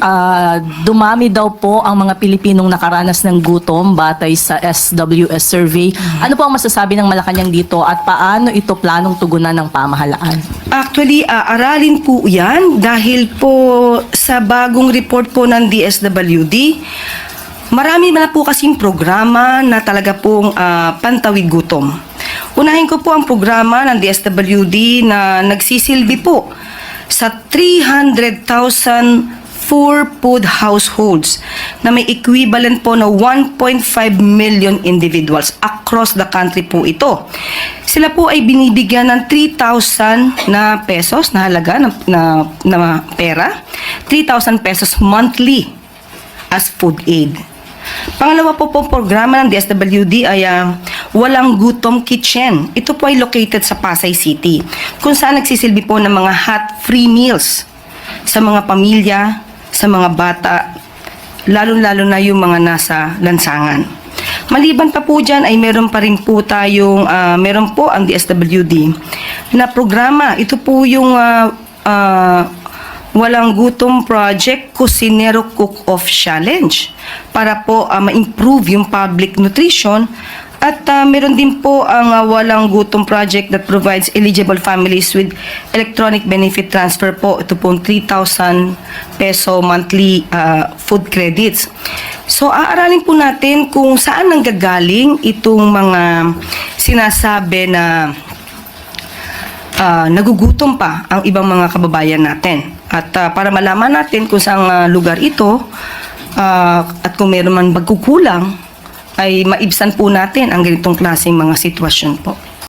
ah, dumami daw po ang mga Pilipinong nakaranas ng gutom batay sa SWS survey. Ano po ang masasabi ng Malacanang dito at paano ito planong tugunan ng pamahalaan? Actually, ah, aralin po yan dahil po sa bagong report po ng DSWD, marami na po kasing programa na talaga pong ah, pantawid gutom. Unahin ko po ang programa ng DSWD na nagsisilbi po sa 300,000 for food households na may equivalent po na 1.5 million individuals across the country po ito. Sila po ay binibigyan ng 3,000 na pesos na halaga na, na, na pera, 3,000 pesos monthly as food aid. Pangalawa po pong programa ng DSWD ay ah, Walang Gutom Kitchen. Ito po ay located sa Pasay City, kung saan nagsisilbi po ng mga hot free meals sa mga pamilya, sa mga bata, lalo-lalo na yung mga nasa lansangan. Maliban pa po dyan ay meron pa rin po tayong, ah, meron po ang DSWD na programa. Ito po yung ah, ah, Walang Gutom Project Cusinero Cook-Off Challenge para po ah, ma-improve yung public nutrition at ah, meron din po ang ah, Walang Gutom Project that provides eligible families with electronic benefit transfer po. Ito po 3,000 peso monthly ah, food credits. So aaralin po natin kung saan nanggagaling itong mga sinasabi na ah, nagugutom pa ang ibang mga kababayan natin. At ah, para malaman natin kung saan ah, lugar ito ah, at kung meron man magkukulang, ay maibsan po natin ang ganitong klaseng mga sitwasyon po.